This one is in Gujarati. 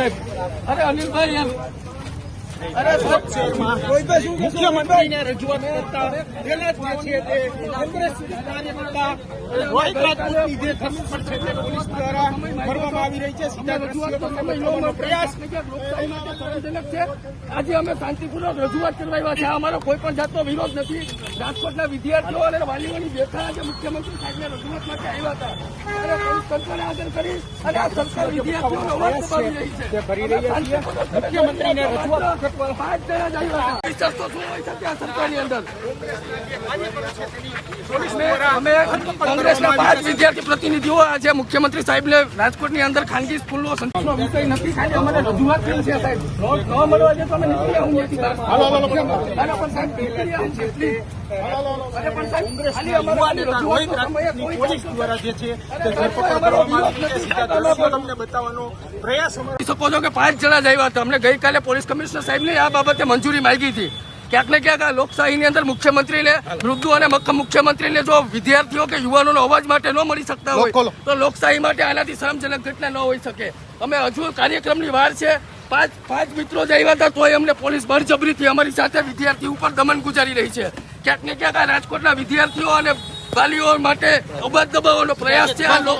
સાહેબ. અરે અનિલભાઈ એમ. મુખ્યમંત્રીને રજૂઆત કરતા પેલા છે તે કોંગ્રેસના કાર્યકર્તા રોહિત જે ધરપકડ છે તે પોલીસ દ્વારા કરવામાં આવી રહી છે સીધા દ્રશ્યો પ્રયાસ છે. આજે અમે શાંતિપૂર્વક રજૂઆત કરવા આવ્યા છે. અમારો કોઈ પણ જાતનો વિરોધ નથી. રાજકોટના વિદ્યાર્થીઓ અને વાલીઓની બેઠા આજે મુખ્યમંત્રી સાહેબને રજૂઆત માટે આવ્યા હતા અને આદર કરી અને આ સરકાર વિદ્યાર્થીઓનો અવાજ દબાવી રહી છે. મુખ્યમંત્રીને રજૂઆત કરવા પાંચ જણા જ આવ્યા સરકારની અંદર. અમે કોંગ્રેસના પાંચ વિદ્યાર્થી પ્રતિનિધિઓ આજે મુખ્યમંત્રી સાહેબને રાજકોટની અંદર ખાનગી સ્કૂલનો સંતોષનો વિષય નથી. ખાલી અમારે રજૂઆત કરી છે સાહેબ. ન મળવા દે તો અમે નીકળી આવું. પણ સાહેબ નીકળી આવું છે શકો છો કે પાંચ જણા જ આવ્યા હતા. અમને ગઈકાલે પોલીસ કમિશનર સાહેબની આ બાબતે મંજૂરી માંગી હતી. ક્યાંક ને ક્યાંક આ લોકશાહીની અંદર મુખ્યમંત્રીને મૃદુ અને મુખ્યમંત્રીને જો વિદ્યાર્થીઓ કે યુવાનોનો અવાજ માટે ન મળી શકતા હોય તો લોકશાહી માટે આનાથી શરમજનક ઘટના ન હોઈ શકે. અમે હજુ કાર્યક્રમની વાર છે. પાંચ પાંચ મિત્રો જ આવ્યા હતા તોય અમને પોલીસ બળજબરીથી અમારી સાથે વિદ્યાર્થી ઉપર દમન ગુજારી રહી છે. ક્યાંક ને ક્યાંક આ રાજકોટના વિદ્યાર્થીઓ અને વાલીઓ માટે અબાદ દબાવવાનો પ્રયાસ છે. આ લોક